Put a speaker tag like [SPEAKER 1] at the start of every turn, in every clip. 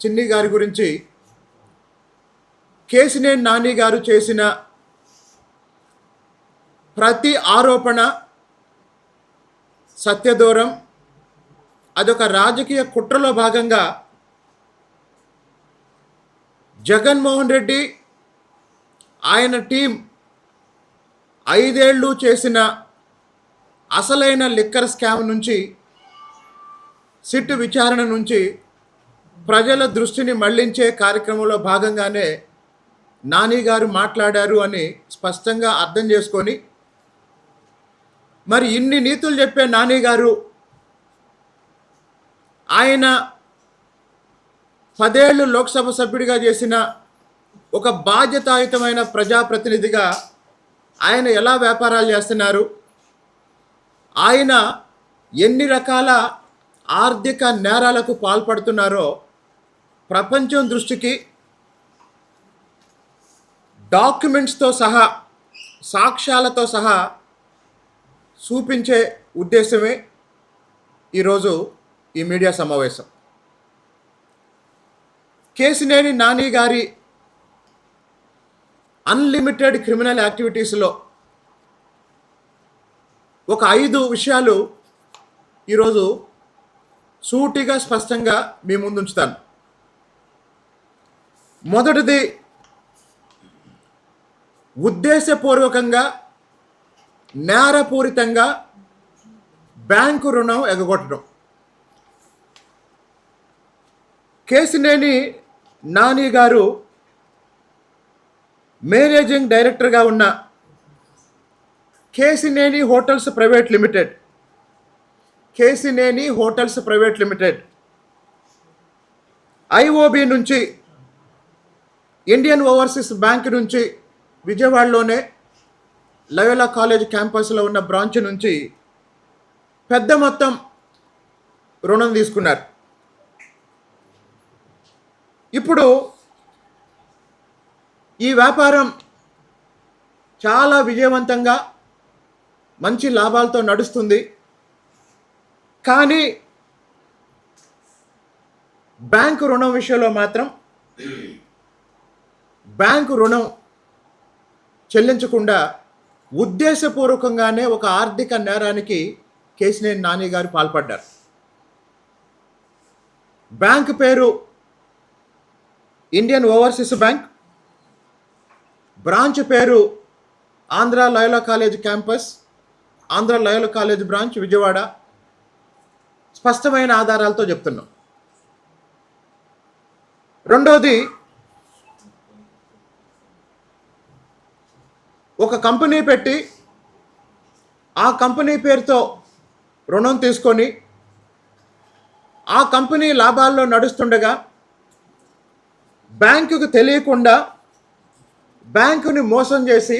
[SPEAKER 1] చిన్ని గారి గురించి కేసినేని నాని గారు చేసిన ప్రతి ఆరోపణ సత్యదూరం. అదొక రాజకీయ కుట్రలో భాగంగా జగన్మోహన్ రెడ్డి ఆయన టీం ఐదేళ్ళు చేసిన అసలైన లిక్కర్ స్కామ్ నుంచి సిట్ విచారణ నుంచి ప్రజల దృష్టిని మళ్ళించే కార్యక్రమంలో భాగంగానే నాని గారు మాట్లాడారు అని స్పష్టంగా అర్థం చేసుకొని మరి ఇన్ని నీతులు చెప్పే నాని గారు ఆయన పదేళ్ళు లోక్సభ సభ్యుడిగా చేసిన ఒక బాధ్యతాయుతమైన ప్రజాప్రతినిధిగా ఆయన ఎలా వ్యాపారాలు చేస్తున్నారు? ఆయన ఎన్ని రకాల ఆర్థిక నేరాలకు పాల్పడుతున్నారో ప్రపంచం దృష్టికి డాక్యుమెంట్స్తో సహా సాక్ష్యాలతో సహా చూపించే ఉద్దేశమే ఈరోజు ఈ మీడియా సమావేశం. కేసినేని నాని గారి అన్లిమిటెడ్ క్రిమినల్ యాక్టివిటీస్లో ఒక ఐదు విషయాలు ఈరోజు సూటిగా స్పష్టంగా మీ ముందు ఉంచుతాను. మొదటిది ఉద్దేశపూర్వకంగా నేరపూరితంగా బ్యాంకు రుణం ఎగగొట్టడం. కేసినేని నాని గారు మేనేజింగ్ డైరెక్టర్గా ఉన్న Kesineni hotels private limited. Kesineni hotels private limited. IOB నుంచి ఇండియన్ ఓవర్సీస్ బ్యాంక్ నుంచి విజయవాడలోనే లయోలా కాలేజ్ క్యాంపస్లో ఉన్న బ్రాంచ్ నుంచి పెద్ద మొత్తం రుణం తీసుకున్నారు. ఇప్పుడు ఈ వ్యాపారం చాలా విజయవంతంగా మంచి లాభాలతో నడుస్తుంది. కానీ బ్యాంకు రుణం విషయంలో మాత్రం బ్యాంకు రుణం చెల్లించకుండా ఉద్దేశపూర్వకంగానే ఒక ఆర్థిక నేరానికి కేసినేని నాని గారు పాల్పడ్డారు. బ్యాంక్ పేరు ఇండియన్ ఓవర్సీస్ బ్యాంక్ బ్రాంచ్ పేరు Andhra Loyola college campus Andhra Loyola college branch Vijayawada. స్పష్టమైన ఆధారాలతో చెప్తున్నాం. రెండోది ఒక కంపెనీ పెట్టి ఆ కంపెనీ పేరుతో రుణం తీసుకొని ఆ కంపెనీ లాభాల్లో నడుస్తుండగా బ్యాంకుకు తెలియకుండా బ్యాంకుని మోసం చేసి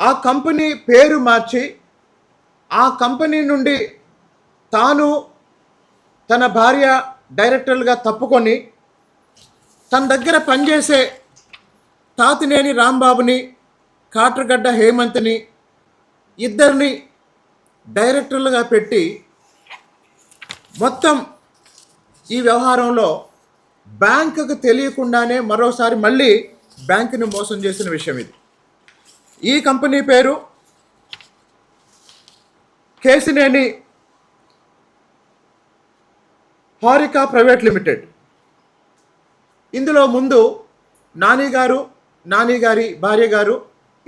[SPEAKER 1] ఆ కంపెనీ పేరు మార్చి ఆ కంపెనీ నుండి తాను తన భార్య డైరెక్టర్లుగా తప్పుకొని తన దగ్గర పనిచేసే తాతినేని రాంబాబుని కాట్రగడ్డ హేమంత్ని ఇద్దరిని డైరెక్టర్లుగా పెట్టి మొత్తం ఈ వ్యవహారంలో బ్యాంకుకు తెలియకుండానే మరోసారి మళ్ళీ బ్యాంకుని మోసం చేసిన విషయం ఇది. ఈ కంపెనీ పేరు కేసినేని హారికా ప్రైవేట్ లిమిటెడ్. ఇందులో ముందు నాని గారు నాని గారి భార్య గారు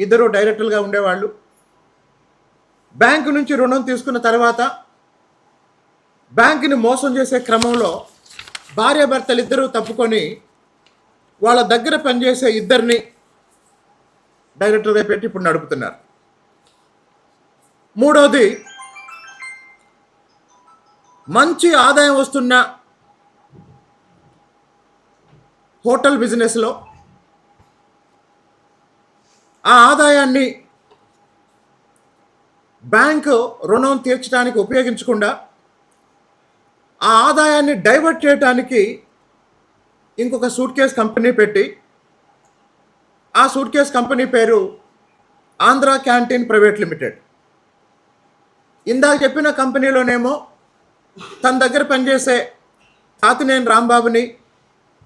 [SPEAKER 1] ఇద్దరు డైరెక్టర్లుగా ఉండేవాళ్ళు. బ్యాంకు నుంచి రుణం తీసుకున్న తర్వాత బ్యాంకుని మోసం చేసే క్రమంలో భార్యాభర్తలు ఇద్దరూ తప్పుకొని వాళ్ళ దగ్గర పనిచేసే ఇద్దరిని డైరెక్టర్గా పెట్టి ఇప్పుడు నడుపుతున్నారు. మూడవది మంచి ఆదాయం వస్తున్న హోటల్ బిజినెస్లో ఆ ఆదాయాన్ని బ్యాంకు రుణం తీర్చడానికి ఉపయోగించకుండా ఆ ఆదాయాన్ని డైవర్ట్ చేయడానికి ఇంకొక సూట్ కేస్ కంపెనీ పెట్టి ఆ సూట్ కేస్ కంపెనీ పేరు ఆంధ్ర క్యాంటీన్ ప్రైవేట్ లిమిటెడ్. ఇందాక చెప్పిన కంపెనీలోనేమో తన దగ్గర పనిచేసే తాతినేని రాంబాబుని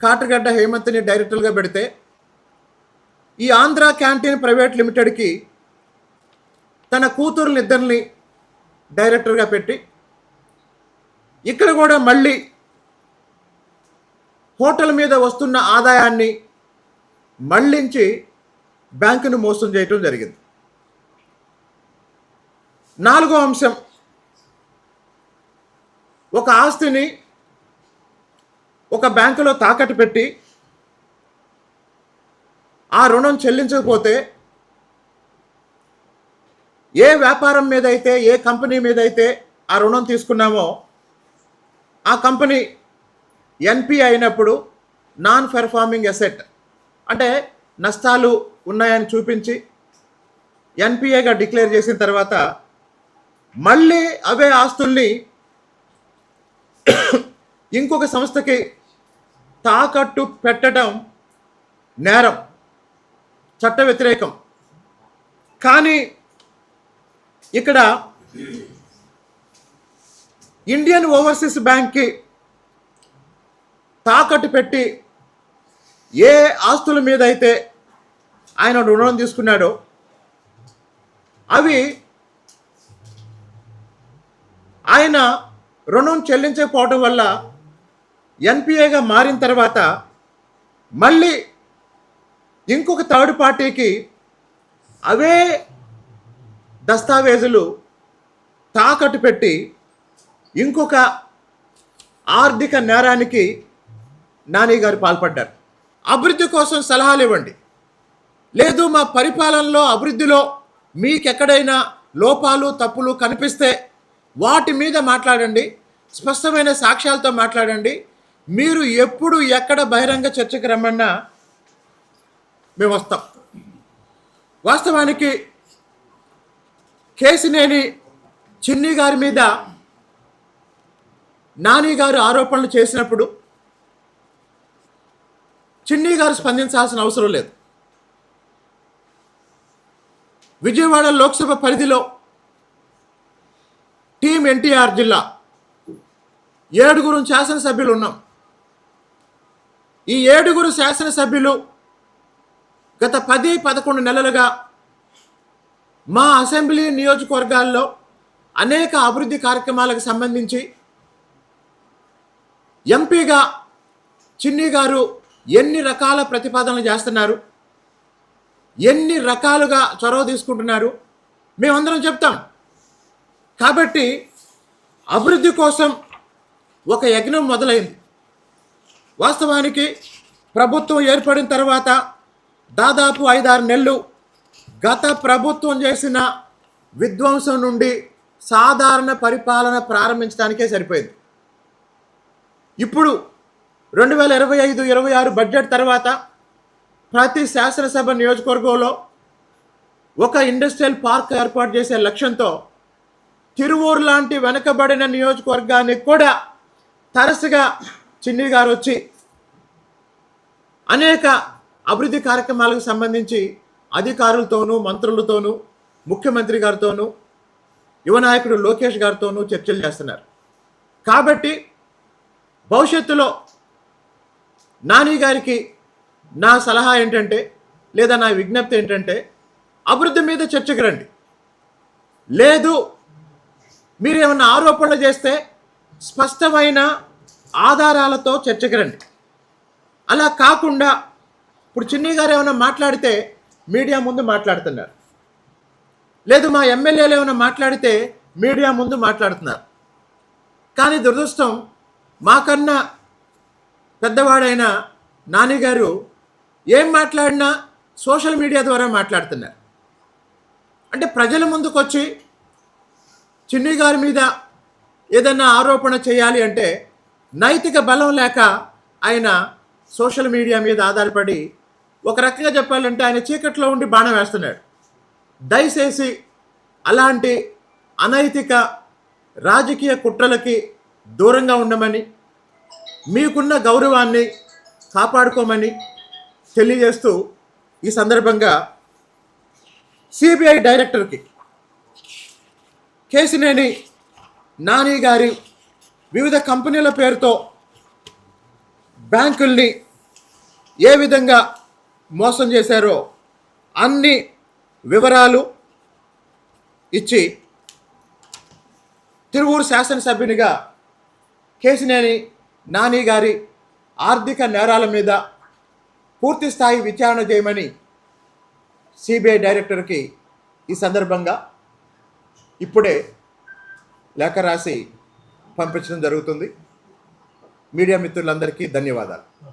[SPEAKER 1] కాటగడ్డ హేమంత్ని డైరెక్టర్గా పెడితే ఈ ఆంధ్ర క్యాంటీన్ ప్రైవేట్ లిమిటెడ్కి తన కూతురుని ఇద్దరిని డైరెక్టర్గా పెట్టి ఇక్కడ కూడా మళ్ళీ హోటల్ మీద వస్తున్న ఆదాయాన్ని మళ్ళించి బ్యాంకును మోసం చేయటం జరిగింది. నాలుగో అంశం ఒక ఆస్తిని ఒక బ్యాంకులో తాకట్టు పెట్టి ఆ రుణం చెల్లించకపోతే ఏ వ్యాపారం మీద అయితే ఏ కంపెనీ మీద అయితే ఆ రుణం తీసుకున్నామో ఆ కంపెనీ ఎన్పి అయినప్పుడు నాన్ పెర్ఫార్మింగ్ అసెట్ అంటే నష్టాలు ఉన్నాయని చూపించి ఎన్పిఏగా డిక్లేర్ చేసిన తర్వాత మళ్ళీ అవే ఆస్తుల్ని ఇంకొక సంస్థకి తాకట్టు పెట్టడం నేరం. చట్ట వ్యతిరేకం. కానీ ఇక్కడ ఇండియన్ ఓవర్సీస్ బ్యాంక్కి తాకట్టు పెట్టి ఏ ఆస్తుల మీద అయితే ఆయన రుణం తీసుకున్నాడో అవి ఆయన రుణం చెల్లించకపోవడం వల్ల ఎన్పిఏగా మారిన తర్వాత మళ్ళీ ఇంకొక థర్డ్ పార్టీకి అవే దస్తావేజులు తాకట్టు పెట్టి ఇంకొక ఆర్థిక నేరానికి నాని గారు పాల్పడ్డారు. అభివృద్ధి కోసం సలహాలు ఇవ్వండి. లేదు మా పరిపాలనలో అభివృద్ధిలో మీకెక్కడైనా లోపాలు తప్పులు కనిపిస్తే వాటి మీద మాట్లాడండి. స్పష్టమైన సాక్ష్యాలతో మాట్లాడండి. మీరు ఎప్పుడు ఎక్కడ బహిరంగ చర్చకు రమ్మన్నా మేము వస్తాం. వాస్తవానికి కేసినేని చిన్ని గారి మీద నాని గారు ఆరోపణలు చేసినప్పుడు చిన్ని గారు స్పందించాల్సిన అవసరం లేదు. విజయవాడ లోక్సభ పరిధిలో టీం ఎన్టీఆర్ జిల్లా ఏడుగురు శాసనసభ్యులు ఉన్నాం. ఈ ఏడుగురు శాసనసభ్యులు గత పది పదకొండు నెలలుగా మా అసెంబ్లీ నియోజకవర్గాల్లో అనేక అభివృద్ధి కార్యక్రమాలకు సంబంధించి ఎంపీగా చిన్ని గారు ఎన్ని రకాల ప్రతిపాదనలు చేస్తున్నారు ఎన్ని రకాలుగా చొరవ తీసుకుంటున్నారు మేమందరం చెప్తాం. కాబట్టి అభివృద్ధి కోసం ఒక యజ్ఞం మొదలైంది. వాస్తవానికి ప్రభుత్వం ఏర్పడిన తర్వాత దాదాపు ఐదారు నెలలు గత ప్రభుత్వం చేసిన విధ్వంసం నుండి సాధారణ పరిపాలన ప్రారంభించడానికే సరిపోయింది. ఇప్పుడు రెండు వేల ఇరవై ఐదు ఇరవై ఆరు బడ్జెట్ తర్వాత ప్రతి శాసనసభ నియోజకవర్గంలో ఒక ఇండస్ట్రియల్ పార్క్ ఏర్పాటు చేసే లక్ష్యంతో తిరువూరు లాంటి వెనకబడిన నియోజకవర్గానికి కూడా తరచుగా చిన్ని గారు వచ్చి అనేక అభివృద్ధి కార్యక్రమాలకు సంబంధించి అధికారులతోనూ మంత్రులతోనూ ముఖ్యమంత్రి గారితోనూ యువ నాయకుడు లోకేష్ గారితోనూ చర్చలు చేస్తున్నారు. కాబట్టి భవిష్యత్తులో నాని గారికి నా సలహా ఏంటంటే లేదా నా విజ్ఞప్తి ఏంటంటే అభివృద్ధి మీద చర్చకు రండి. లేదు మీరేమన్నా ఆరోపణలు చేస్తే స్పష్టమైన ఆధారాలతో చర్చకు రండి. అలా కాకుండా ఇప్పుడు చిన్ని గారు ఏమైనా మాట్లాడితే మీడియా ముందు మాట్లాడుతున్నారు. లేదు మా ఎమ్మెల్యేలు ఏమైనా మాట్లాడితే మీడియా ముందు మాట్లాడుతున్నారు. కానీ దురదృష్టం మాకన్నా పెద్దవాడైన నానిగారు ఏం మాట్లాడినా సోషల్ మీడియా ద్వారా మాట్లాడుతున్నారు. అంటే ప్రజల ముందుకొచ్చి చిన్ని గారి మీద ఏదన్నా ఆరోపణ చేయాలి అంటే నైతిక బలం లేక ఆయన సోషల్ మీడియా మీద ఆధారపడి ఒక రకంగా చెప్పాలంటే ఆయన చీకట్లో ఉండి బాణం వేస్తున్నాడు. దయచేసి అలాంటి అనైతిక రాజకీయ కుట్రలకి దూరంగా ఉండమని మీకున్న గౌరవాన్ని కాపాడుకోమని తెలియజేస్తూ ఈ సందర్భంగా సిబిఐ డైరెక్టర్కి కేసినేని నాని గారి వివిధ కంపెనీల పేరుతో బ్యాంకుల్ని ఏ విధంగా మోసం చేశారో అన్ని వివరాలు ఇచ్చి తిరువూరు శాసనసభ్యునిగా కేసినేని నాని గారి ఆర్థిక నేరాల మీద పూర్తి స్థాయి విచారణ చేయమని సిబిఐ డైరెక్టర్కి ఈ సందర్భంగా ఇప్పుడే లేఖ రాసి పంపించడం జరుగుతుంది. మీడియా మిత్రులందరికీ ధన్యవాదాలు.